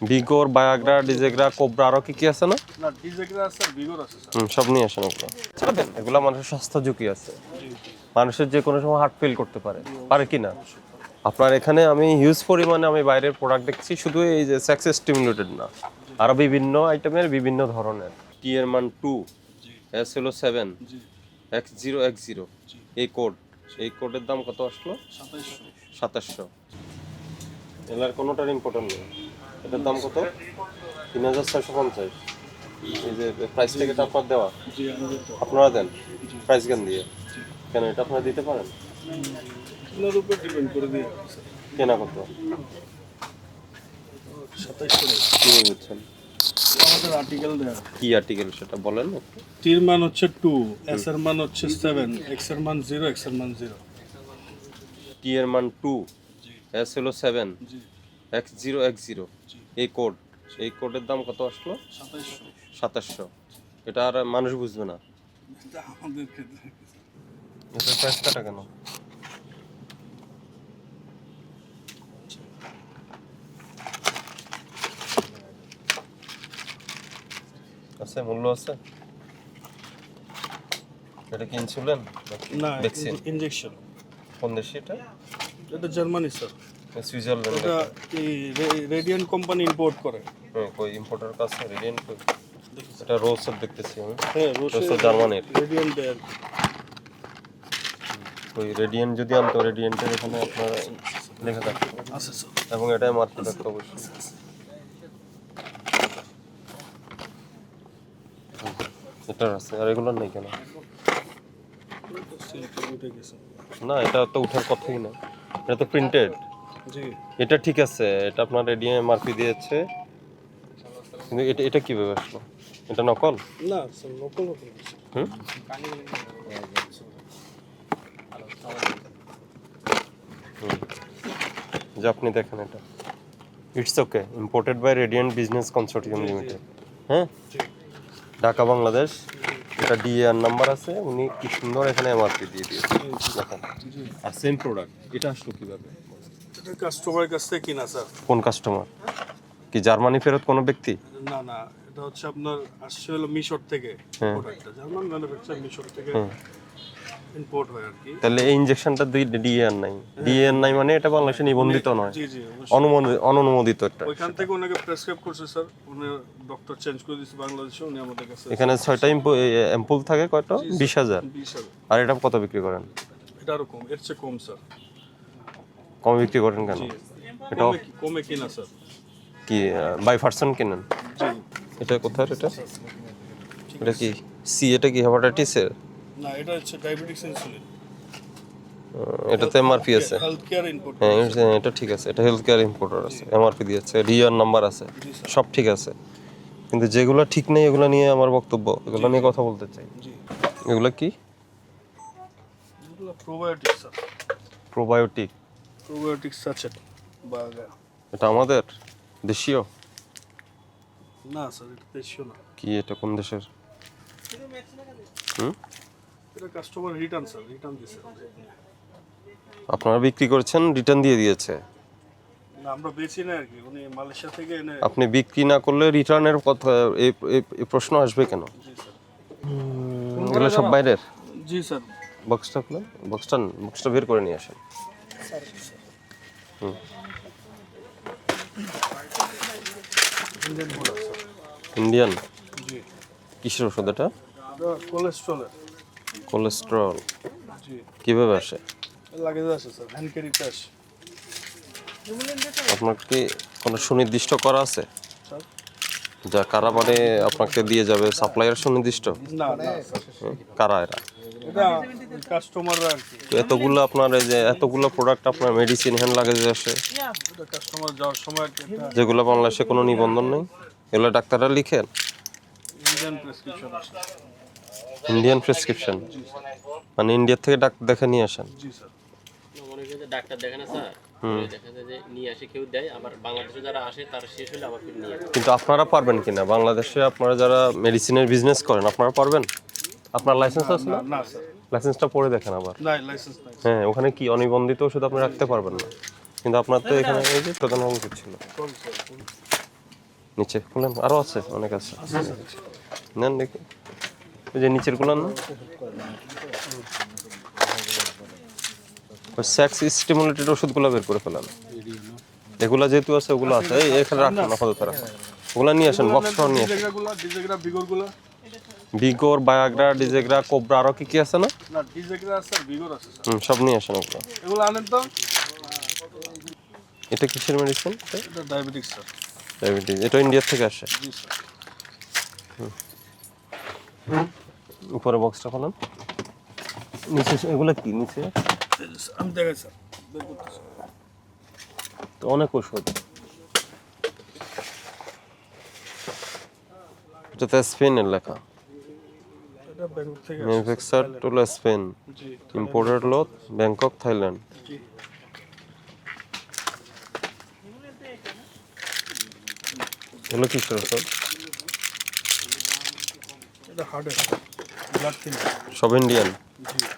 বিগোর বায়াগ্রা ডিজেগ্রা cobra আরও কি কি আছে না? না ডিজেগ্রা আছে বিগর আছে হুম, সব নিয়ে আসেন ওগুলো ছাড়বেন এগুলো মানুষের স্বাস্থ্য ঝুঁকি আছে। মানুষের যে কোনো সময় হার্ট ফেল করতে পারে। পারে কি না? আপনার এখানে আমি হিউজ পরিমাণে আমি বাইরের প্রোডাক্ট দেখছি শুধু এই যে সেক্স স্টিমুলেটেড না। আরও বিভিন্ন আইটেমের বিভিন্ন ধরনের। টি এর মান টু এস হলো seven G. X zero X zero এই কোড এই কোডের দাম কত আসলো? সাতাশশো এলার কোনোটার ইম্পর্টেন্ট নেই। এটার দাম কত? তিন হাজার ছয়শো পঞ্চাশ। এই যে প্রাইস টিকেট আপনার দেওয়া? আপনারা দেন? প্রাইস জ্ঞান দিয়ে? কেন এটা আপনারা দিতে পারেন? কেনা কত? আমাদের আর্টিকেল কি আর্টিকেল সেটা বলেন টির মান হচ্ছে টু এস এর মান হচ্ছে সেভেন এক্সের মান জিরো এক্সের মান জিরো টি এর মান টু এস হলো seven X zero X zero এই কোড এই কোডের দাম কত আসলো সাতাশশো এটা আর মানুষ বুঝবে না এটা এটার কেন আছে মূল্য আছে এটা কি ইনসুলিন না ইনজেকশন কোন দেশে এটা এটা জার্মানি স্যার সুইজারল্যান্ড এটা এই রেডিয়ান্ট কোম্পানি ইম্পোর্ট করে। হ্যাঁ কই ইম্পোর্টার কাছে রেডিয়েন্ট কই? এটা রোসের দেখতেছি আমি। হ্যাঁ রোসের জার্মানির। রেডিয়ান্ট দেয় ওই রেডিয়েন্ট যদি আনতো রেডিয়েন্টের এখানে আপনার লেখা থাকতো এবং এটাই মার্কেট থাকতো অবশ্যই। এটার আছে। আর এগুলোর নেই কেন? না এটা তো উঠার কথাই না এটা তো প্রিন্টেড এটা ঠিক আছে এটা আপনার রেডিয়ে এমআরপি দিয়েছে। কিন্তু এটা এটা কীভাবে আসলো? এটা নকল? না লোকাল হুম। যে আপনি দেখেন এটা। It's okay imported by Radiant business consortium limited হ্যাঁ? ঢাকা বাংলাদেশ। এটা ডিএআর নাম্বার আছে উনি কি সুন্দর এখানে এমআরপি দিয়ে দিয়েছে। দেখেন। আর সেম প্রোডাক্ট এটা আসলো কীভাবে? কাস্টমারের কাছ থেকে কিনা স্যার কোন কাস্টমার কি জার্মানি ফেরত কোনো ব্যক্তি? না না এটা হচ্ছে আপনার আসছে হলো মিশর থেকে হ্যাঁ। প্রোডাক্টটা জার্মান ম্যানুফ্যাকচার মিশর থেকে ইম্পোর্ট হয় আর কি তাহলে এই ইনজেকশনটা দুই ডিএআর নাই। ডিএআর নাই মানে এটা বাংলাদেশে নিবন্ধিত নয়। অনুমোদিত অননুমোদিত এটা ওইখান থেকে ওনাকে প্রেসক্রাইব করছে স্যার উনি ডক্টর চেঞ্জ করে দিয়েছে বাংলাদেশে উনি আমাদের কাছে এখানে ছয়টা অ্যাম্পুল থাকে হাজার। বিশ হাজার। আর এটা কত বিক্রি করেন? এটা আরও কম এর চেয়ে কম স্যার কম বিক্রি করেন কেন? এটা কমে কিনা স্যার? কি বাই পার্সন কেনেন? এটা কোথায় এটা? এটা কি সি এটা কি হেপাটাইটিসের? না এটা হচ্ছে ডায়াবেটিক্স ইনসুলিন। এটাতে এমআরপি আছে। হেলথ কেয়ার ইনপুট হ্যাঁ এটা- ঠিক আছে। এটা হেলথ কেয়ার ইম্পোর্টার আছে এমআরপি দিয়েছে রিয়ার নাম্বার আছে সব ঠিক আছে। কিন্তু যেগুলো ঠিক নেই এগুলো নিয়ে আমার বক্তব্য এগুলো নিয়ে কথা বলতে চাই। এগুলো কি? প্রোবায়োটিক প্রোবায়োটিক প্রোবায়োটিক সাচেট বা এটা আমাদের? দেশীয়? না স্যার এটা দেশীয় না। কি এটা কোন দেশের? হুম? এটা কাস্টমার রিটার্ন স্যার রিটার্ন দিছে আপনারা বিক্রি করেছেন রিটার্ন দিয়ে দিয়েছে? না আমরা বেচি না আর কি উনি মালয়েশিয়া থেকে এনে আপনি বিক্রি না করলে রিটার্নের কথা এই প্রশ্ন আসবে কেন? এগুলো সব বাইরের? জি স্যার বক্সটা খুলে বক্সটা বক্সটা বের করে নিয়ে আসেন। ইন্ডিয়ান? কিসের ওষুধ এটা? কোলেস্ট্রলের। কোলেস্ট্রল। কীভাবে আসে? আছে স্যার হ্যান্ড ক্যারিতে আসে আপনার কি কোনো সুনির্দিষ্ট করা আছে? স্যার? যা কারা মানে আপনাকে দিয়ে যাবে? সাপ্লাইয়ার সুনির্দিষ্ট না কারা এরা? এটা কাস্টমাররা তো এতগুলো আপনার এই যে এতগুলো প্রোডাক্ট আপনার মেডিসিন হ্যান্ড লাগেজে আসে? কাস্টমার যাওয়ার সময় যেগুলো বাংলাদেশে কোনো নিবন্ধন নেই? এগুলো ডাক্তাররা লিখেন? ইন্ডিয়ান প্রেসক্রিপশন ইন্ডিয়ান প্রেসক্রিপশন মানে ইন্ডিয়া থেকে ডাক্তার দেখে নিয়ে আসেন? জি স্যার মনে করেন যে ডাক্তার দেখে না স্যার দেখা যায় যে নিয়ে আসে কেউ দেয় আবার বাংলাদেশে যারা আসে তারা শেষ হলে আবার ফিরে নিয়ে কিন্তু আপনারা পারবেন কিনা? বাংলাদেশে আপনারা যারা মেডিসিনের বিজনেস করেন আপনারা পারবেন? আপনার লাইসেন্স আছে না? না স্যার লাইসেন্সটা পড়ে দেখেন আবার। না লাইসেন্স নাই হ্যাঁ ওখানে কি অনিবন্ধিত ওষুধ আপনি রাখতে পারবেন না? কিন্তু আপনার তো এখানে এই যে প্রধান অঙ্ক ছিল। নিচে খুলেন আরও আছে অনেক আছে। নেন দেখি। ওই যে নিচেরগুলো না? সেক্স স্টিমুলেটেড ওষুধগুলো বের করে ফেলান। এগুলা যেহেতু আছে ওগুলো আছে। এখানে রাখুন আপাতত রাখুন। ওগুলো নিয়ে আসেন বক্স নিয়ে আসেন। বিগোর বায়াগ্রা ডিজেগ্রা কোবরা আরও কি কি আছে না? না ডিজেগ্রা আছে বিগর আছে হুম, সব নিয়ে আসেন ওগুলো। এগুলো আনেন তো? এটা কিসের মেডিসিন এটা ডায়াবেটিক্স স্যার। ডায়াবেটিস এটা ইন্ডিয়া থেকে আসে। জি স্যার। উপরে বক্সটা খোলেন নিচে এগুলো কি নিচে? আমি দেখাই স্যার বের করতেছি। তো অনেক ওষুধ এটাতে স্পেনের লেখা। এটা ম্যানুফ্যাকচার হলো স্পেন। ইম্পোর্টেড লোথ ব্যাংকক থাইল্যান্ড। এগুলো এটা ব্লাড থিনার সব ইন্ডিয়ান? জি।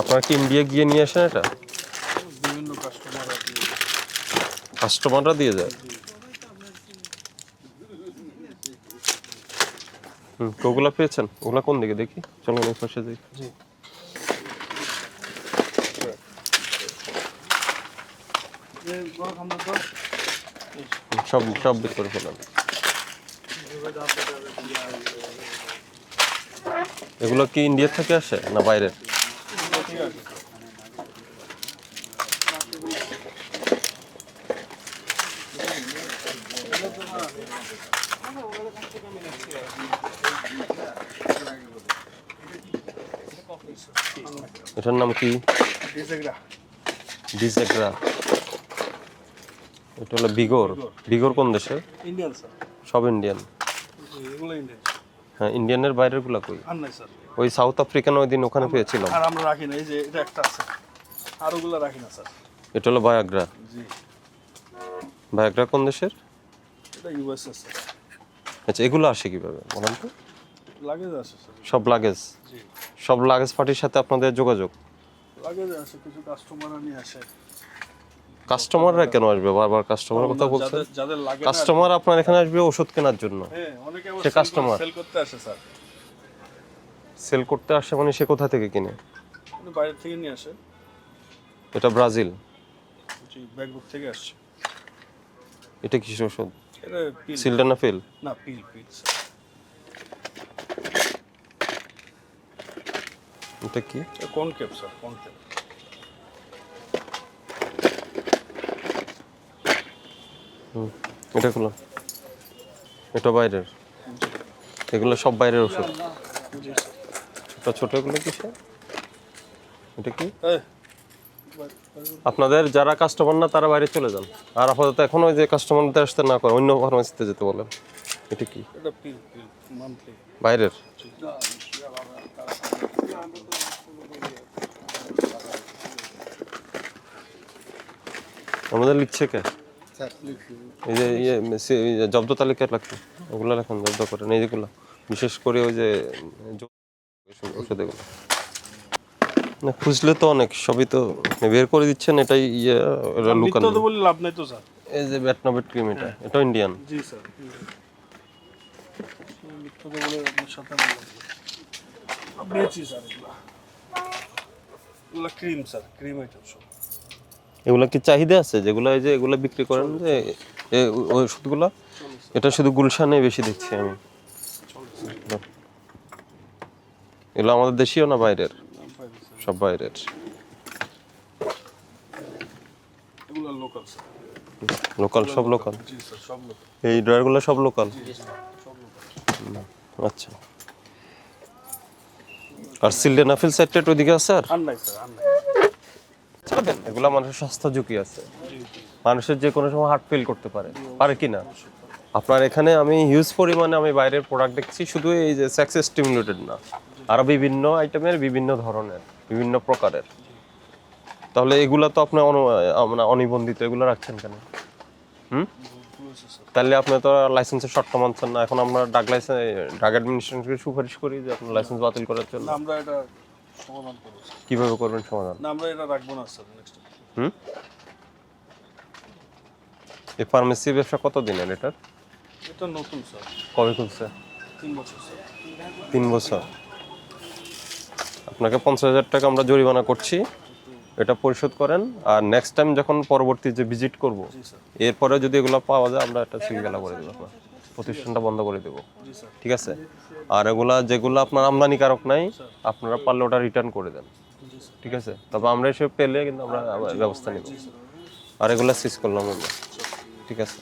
আপনারা কি ইন্ডিয়া গিয়ে নিয়ে আসেন এটা? বিভিন্ন কাস্টমার কাস্টমাররা দিয়ে। যায় হুম ওগুলা পেয়েছেন? ওগুলা কোন দিকে দেখি? চলো এই পাশে দেখি। সব সব বের করে ফেলান এগুলো কি ইন্ডিয়া থেকে আসে না বাইরের ঠিক আছে এটার নাম কি? ডিজেগ্রা। এটা হলো বিগোর। বিগোর। কোন দেশে? Indian sir. সব ইন্ডিয়ান। হ্যাঁ ইন্ডিয়ানের বাইরেরগুলা কই ওই সাউথ আফ্রিকান ওই দিন ওখানে পেয়েছিলাম। আর আমরা রাখি না এই যে এটা একটা আছে। আর ওগুলো রাখি না স্যার। এটা হলো বায়াগ্রা জি। বায়াগ্রা কোন দেশের? এটা ইউএসএ স্যার। আচ্ছা এগুলো আসে কীভাবে বলেন তো? লাগেজ আছে স্যার। সব লাগেজ। জি। সব লাগেজ পার্টির সাথে আপনাদের যোগাযোগ? লাগেজ আছে কিছু কাস্টমাররা নিয়ে আসে। কাস্টমাররা কেন আসবে? বারবার কাস্টমারের কথা বলছেন? কাস্টমার আপনার এখানে আসবে ওষুধ কেনার জন্য। হ্যাঁ সে customer। সেল করতে আসে স্যার। সেল করতে আসে মানে সে কোথা থেকে কিনে? বাইরে থেকে নিয়ে আসে। এটা ব্রাজিল। জি ব্যাংকক থেকে আসছে। এটা কিসের ওষুধ? সিলডানাফিল না পিল পিল এটা কি? এটা কনকেপ স্যার? কনকেপ হুম, এটা খুলো। এটা বাইরের। এগুলো সব বাইরের ওষুধ। ছোট ছোট এগুলো কিসের এটা কি? আপনাদের যারা কাস্টমার না তারা বাইরে চলে যান। আর আপাতত এখন ওই যে কাস্টমারদের আসতে না করে অন্য ফার্মাসিতে যেতে বলেন। এটা কি? বাইরের? আমাদের লিখছে কে এই যে ইয়ে জব্দ তালিকা লাগছে ওগুলো লেখেন জব্দ করেন এই যেগুলো বিশেষ করে ওই যে ওষুধ- এগুলো না খুঁজলে তো অনেক সবই তো বের করে দিচ্ছেন এটাই ইয়ে এটা লুকান তো বলে লাভ নাই তো স্যার এই যে ব্যাটনবেট ক্রিম এটা এটা ইন্ডিয়ান জি স্যার মিথ্যা তো বলে আপনার সাথে আমার লাভ নেই। বেচি স্যার এগুলা ক্রিম স্যার ক্রিম আইটেম সব এগুলো কি চাহিদা আছে? যেগুলো এই যে এগুলো বিক্রি করেন যে ওষুধগুলো এটা শুধু গুলশানে বেশি দেখছি আমি। এগুলো আমাদের দেশীয় না বাইরের? সব বাইরের। লোকাল সব লোকাল এই ড্রয়ারগুলো সব লোকাল আচ্ছা। আর সিলডেনাফিল সাইডটা ওইদিকে আছে আর? নাই স্যার আর নাই এগুলো মানুষের স্বাস্থ্য ঝুঁকি আছে। মানুষের যে কোনো সময় হার্ট ফেল করতে পারে। পারে কি না? আপনার এখানে আমি হিউজ পরিমাণে আমি বাইরের প্রোডাক্ট দেখছি, শুধু এই যে সাকসেস স্টিমুলেটেড না। আরও বিভিন্ন আইটেমের বিভিন্ন ধরনের, বিভিন্ন প্রকারের। তাহলে এগুলা তো আপনি মানে অনিবন্ধিত, এগুলো রাখছেন কেন? হুম? তাহলে আপনি তো লাইসেন্সের শর্ত মানছেন না। এখন আমরা ড্রাগ লাইসেন্স ড্রাগ অ্যাডমিনিস্ট্রেশনকে সুপারিশ করি যে আপনার লাইসেন্স বাতিল করার জন্য। আমরা এটা সমাধান করব। কীভাবে করবেন সমাধান? না আমরা এটা রাখব না স্যার নেক্সট হুম? এই ফার্মেসি ব্যবসা কত দিনের এটার? এটা নতুন স্যার। কবে খুলছে? তিন বছর স্যার। তিন বছর। আপনাকে পঞ্চাশ হাজার টাকা আমরা জরিমানা করছি। এটা পরিশোধ করেন। আর নেক্সট টাইম যখন পরবর্তী যে ভিজিট করব এরপরে যদি এগুলো পাওয়া যায় আমরা একটা সিলগালা করে দেবো আপনার প্রতিষ্ঠানটা বন্ধ করে দেবো। ঠিক আছে? আর এগুলা যেগুলো আপনার আমদানিকারক নাই আপনারা পারলে ওটা রিটার্ন করে দেন। ঠিক আছে? তবে আমরা এসব পেলে কিন্তু আমরা ব্যবস্থা নিব। আর এগুলা সিজ করলাম আমরা। ঠিক আছে?